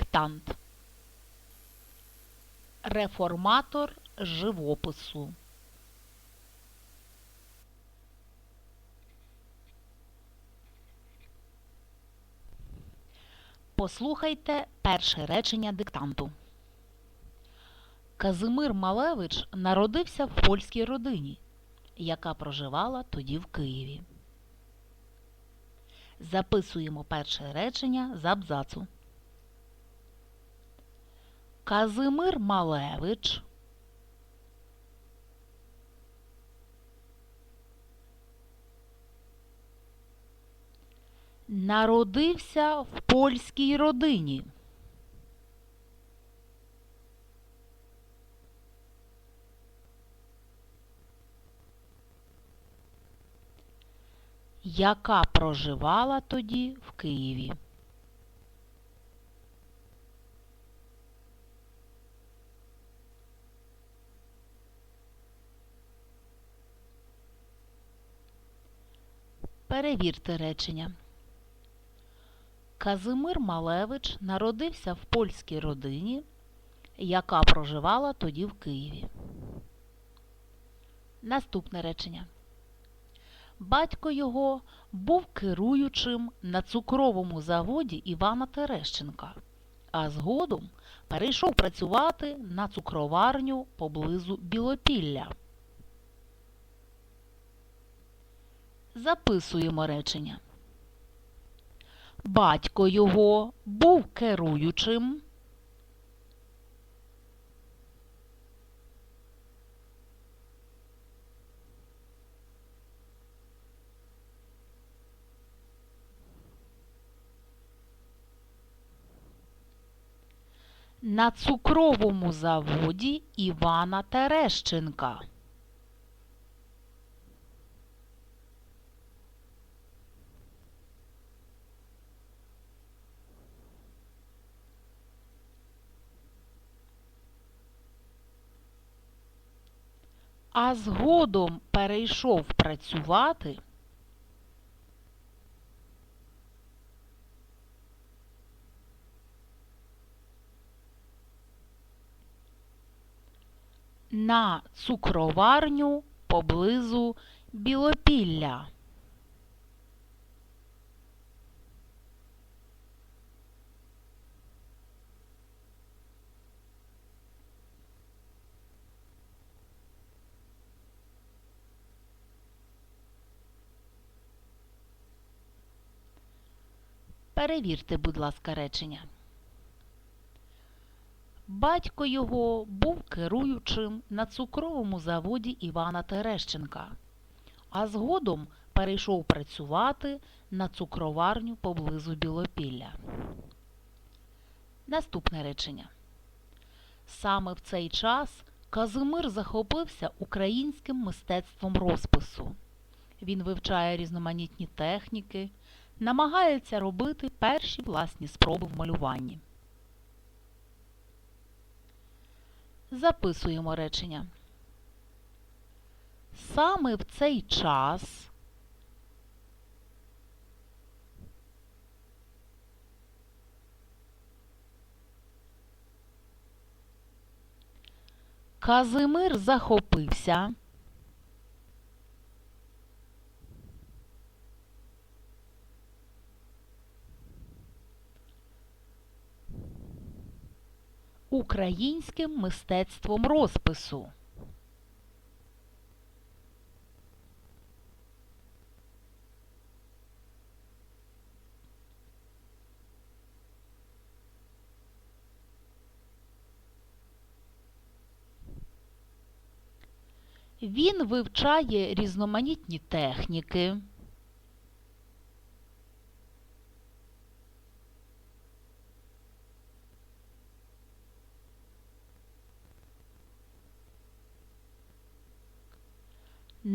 Диктант. Реформатор живопису. Послухайте перше речення диктанту. Казимир Малевич народився в польській родині, яка проживала тоді в Києві. Записуємо перше речення з абзацу. Казимир Малевич народився в польській родині. яка проживала тоді в Києві. Перевірте речення. Казимир Малевич народився в польській родині, яка проживала тоді в Києві. Наступне речення. Батько його був керуючим на цукровому заводі Івана Терещенка, а згодом перейшов працювати на цукроварню поблизу Білопілля. Записуємо речення. Батько його був керуючим. на цукровому заводі Івана Терещенка. А згодом перейшов працювати на цукроварню поблизу Білопілля. Перевірте, будь ласка, речення. Батько його був керуючим на цукровому заводі Івана Терещенка, а згодом перейшов працювати на цукроварню поблизу Білопілля. Наступне речення. Саме в цей час Казимир захопився українським мистецтвом розпису. Він вивчає різноманітні техніки, намагається робити перші власні спроби в малюванні. Записуємо речення. Саме в цей час Казимир захопився українським мистецтвом розпису. Він вивчає різноманітні техніки.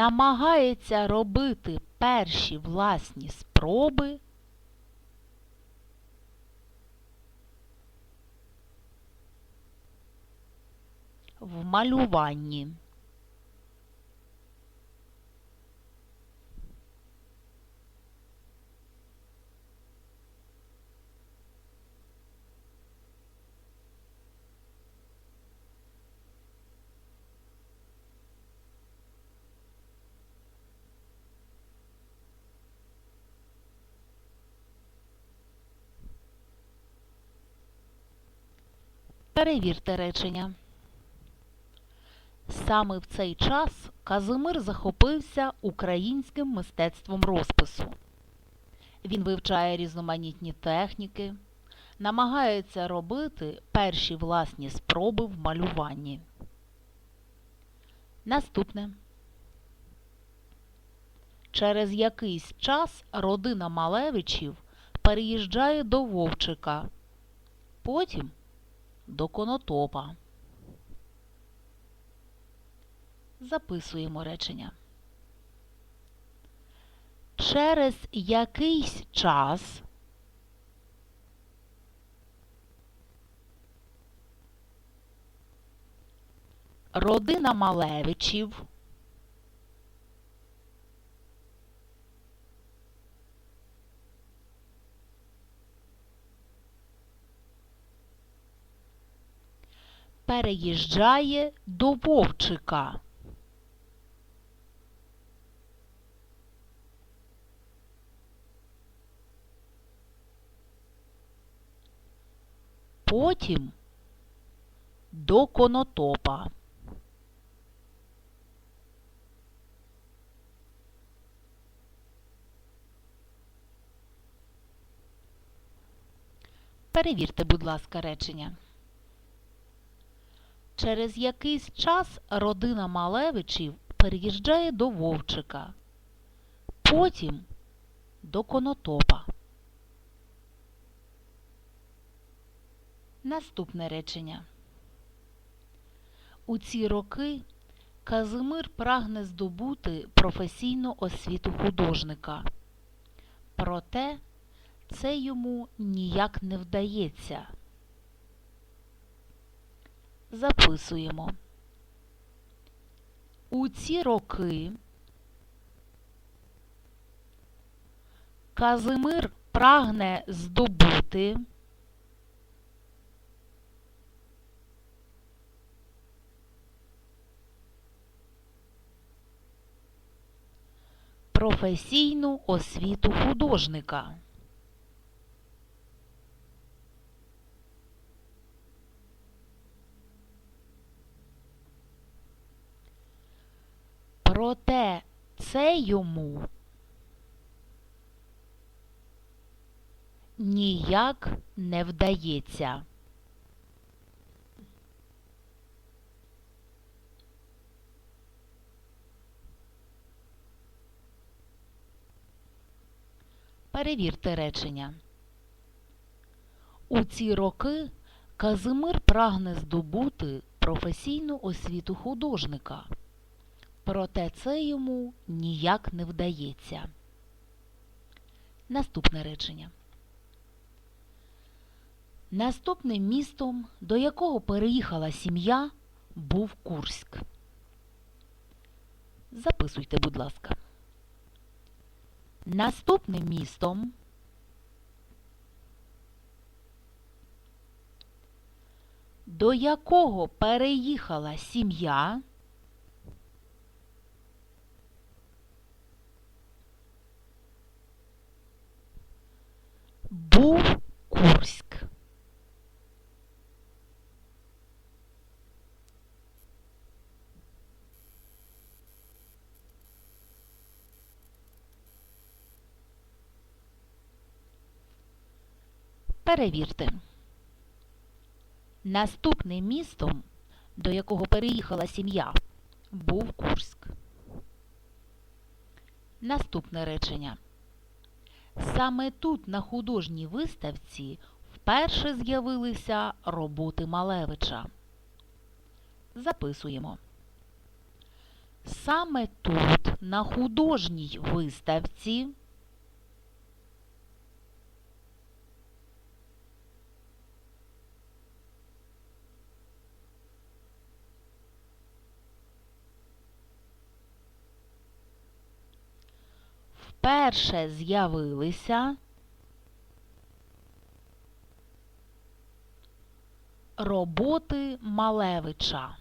Намагається робити перші власні спроби в малюванні. Перевірте речення. Саме в цей час Казимир захопився українським мистецтвом розпису. Він вивчає різноманітні техніки, намагається робити перші власні спроби в малюванні. Наступне. Через якийсь час родина Малевичів переїжджає до Вовчика, потім до Конотопа. Записуємо речення. Через якийсь час родина Малевичів переїжджає до Вовчика. Потім до Конотопа. Перевірте, будь ласка, речення. Через якийсь час родина Малевичів переїжджає до Вовчика, потім до Конотопа. Наступне речення. У ці роки Казимир прагне здобути професійну освіту художника. Проте це йому ніяк не вдається. Записуємо. У ці роки Казимир прагне здобути професійну освіту художника. Проте це йому ніяк не вдається. Перевірте речення. У ці роки Казимир прагне здобути професійну освіту художника. Проте це йому ніяк не вдається. Наступне речення. Наступним містом, до якого переїхала сім'я, був Курськ. Записуйте, будь ласка. Наступним містом до якого переїхала сім'я був Курськ. Перевірте. Наступним містом, до якого переїхала сім'я, був Курськ. Наступне речення. Саме тут, на художній виставці, вперше з'явилися роботи Малевича. Записуємо. Саме тут, на художній виставці, вперше з'явилися роботи Малевича.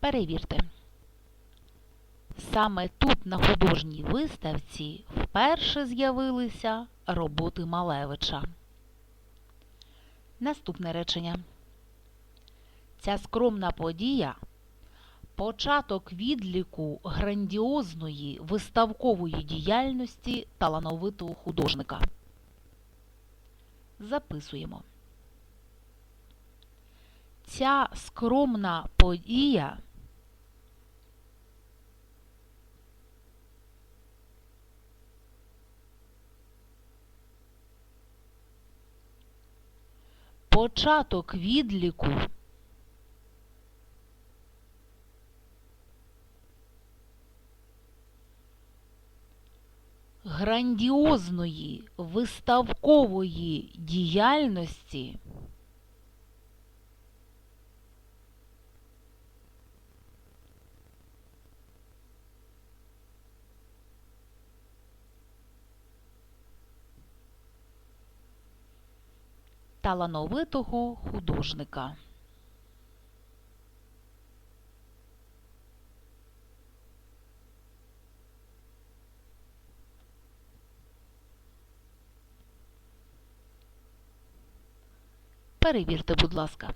Перевірте. Саме тут на художній виставці вперше з'явилися роботи Малевича. Наступне речення. Ця скромна подія початок відліку грандіозної виставкової діяльності талановитого художника. Записуємо. Ця скромна подія початок відліку. Грандіозної виставкової діяльності талановитого художника. Перевірте, будь ласка.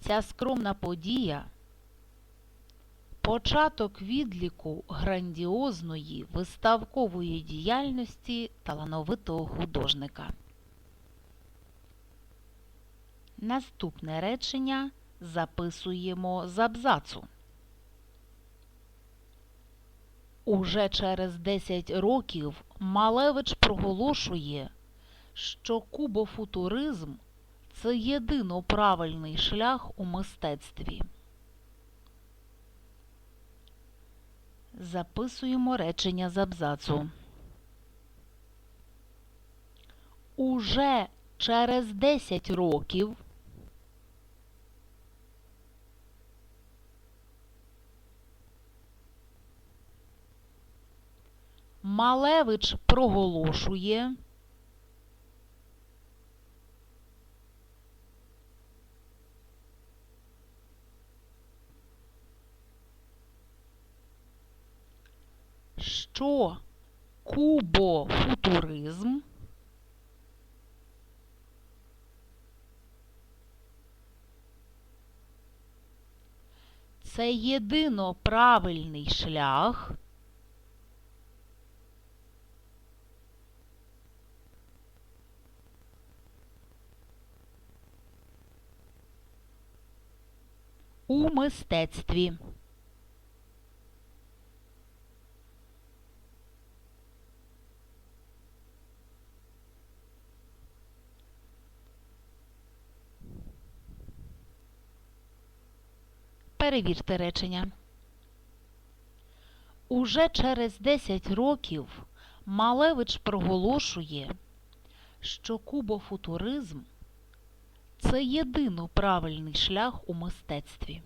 Ця скромна подія початок відліку грандіозної виставкової діяльності талановитого художника. Наступне речення записуємо з абзацу. Уже через 10 років Малевич проголошує, що кубофутуризм це єдино правильний шлях у мистецтві. Записуємо речення з абзацу. Уже через 10 років Малевич проголошує. Що кубофутуризм? Це єдино правильний шлях у мистецтві. Перевірте речення. Уже через 10 років Малевич проголошує, що кубофутуризм це єдино правильний шлях у мистецтві.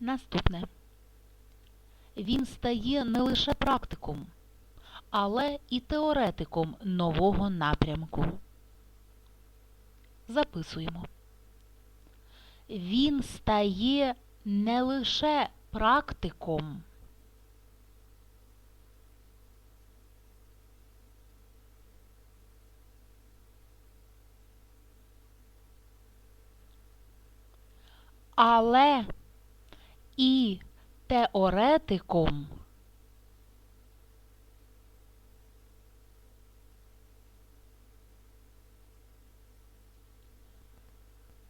Наступне. Він стає не лише практиком, але і теоретиком нового напрямку. Записуємо. Він стає не лише практиком. Але і теоретиком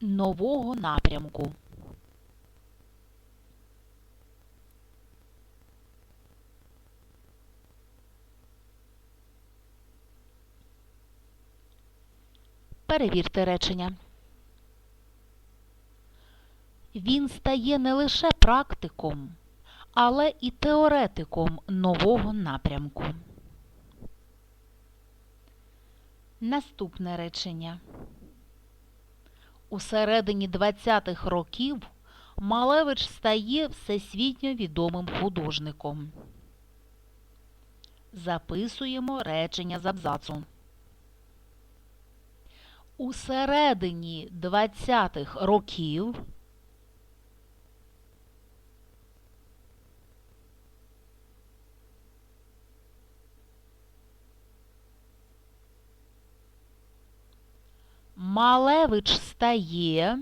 нового напрямку. Перевірте речення. Він стає не лише практиком, але і теоретиком нового напрямку. Наступне речення. У середині 20-х років Малевич стає всесвітньо відомим художником. Записуємо речення з абзацу. У середині 20-х років Малевич стає.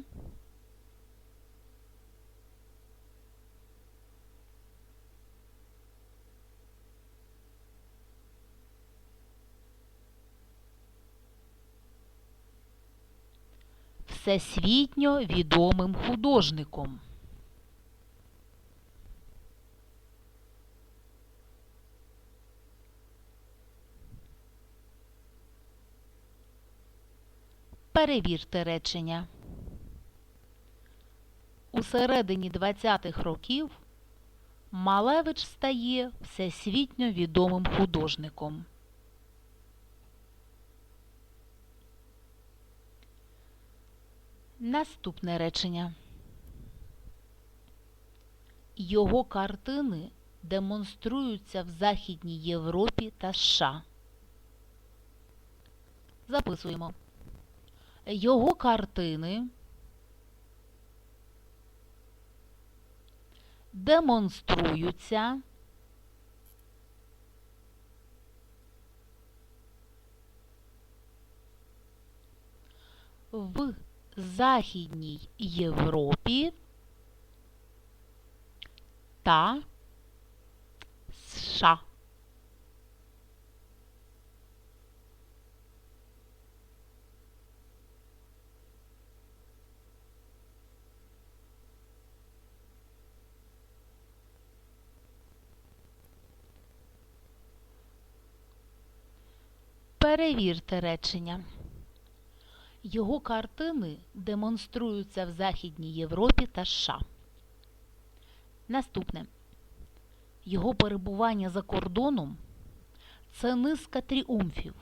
Всесвітньо відомим художником. Перевірте речення. У середині 20-х років Малевич стає всесвітньо відомим художником. Наступне речення. Його картини демонструються в Західній Європі та США. Записуємо. Його картини демонструються в Західній Європі та США. Перевірте речення. Його картини демонструються в Західній Європі та США. Наступне. Його перебування за кордоном це низка тріумфів,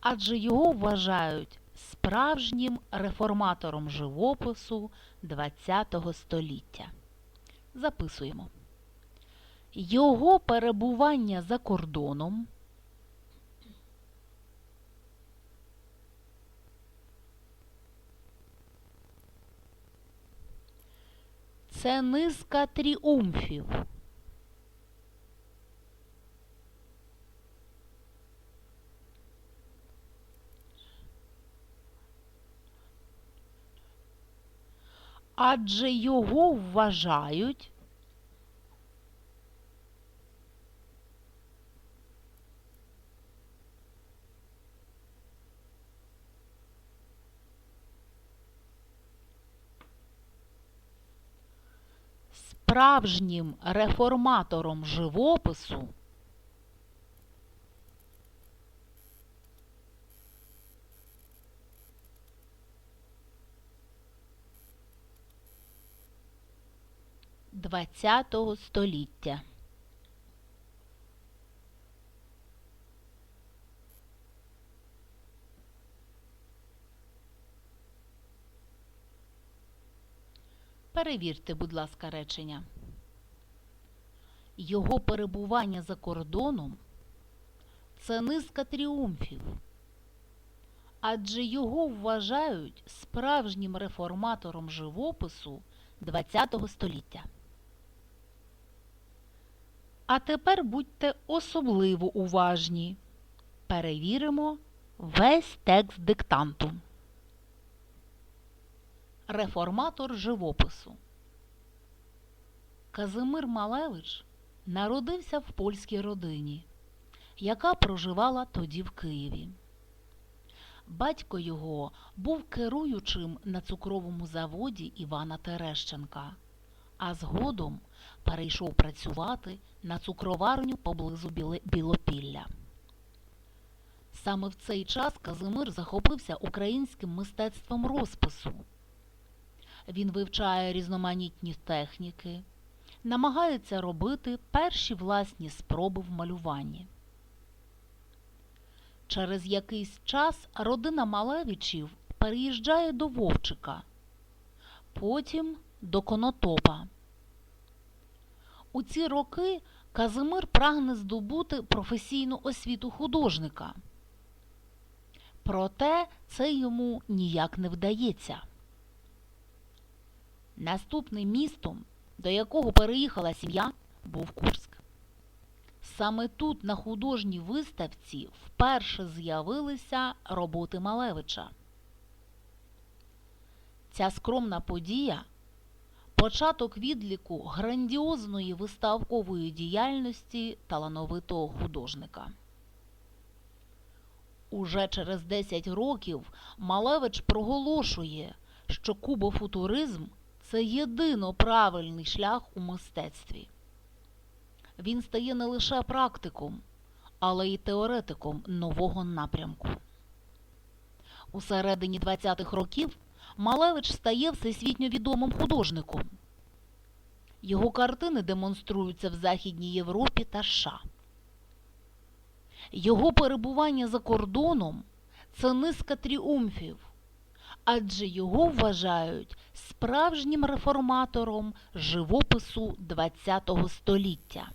адже його вважають справжнім реформатором живопису ХХ століття. Записуємо. Його перебування за кордоном це низка тріумфів. Адже його вважають справжнім реформатором живопису ХХ століття. Перевірте, будь ласка, речення. Його перебування за кордоном це низка тріумфів, адже його вважають справжнім реформатором живопису ХХ століття. А тепер будьте особливо уважні. Перевіримо весь текст диктанту. Реформатор живопису. Казимир Малевич народився в польській родині, яка проживала тоді в Києві. Батько його був керуючим на цукровому заводі Івана Терещенка, а згодом перейшов працювати на цукроварню поблизу Білопілля. Саме в цей час Казимир захопився українським мистецтвом розпису. Він вивчає різноманітні техніки, намагається робити перші власні спроби в малюванні. Через якийсь час родина Малевичів переїжджає до Вовчика, потім до Конотопа. У ці роки Казимир прагне здобути професійну освіту художника. Проте це йому ніяк не вдається. Наступним містом, до якого переїхала сім'я, був Курськ. Саме тут, на художній виставці, вперше з'явилися роботи Малевича. Ця скромна подія початок відліку грандіозної виставкової діяльності талановитого художника. Уже через 10 років Малевич проголошує, що кубофутуризм це єдино правильний шлях у мистецтві. Він стає не лише практиком, але й теоретиком нового напрямку. У середині 20-х років Малевич стає всесвітньо відомим художником. Його картини демонструються в Західній Європі та США. Його перебування за кордоном це низка тріумфів, адже його вважають справжнім реформатором живопису ХХ століття.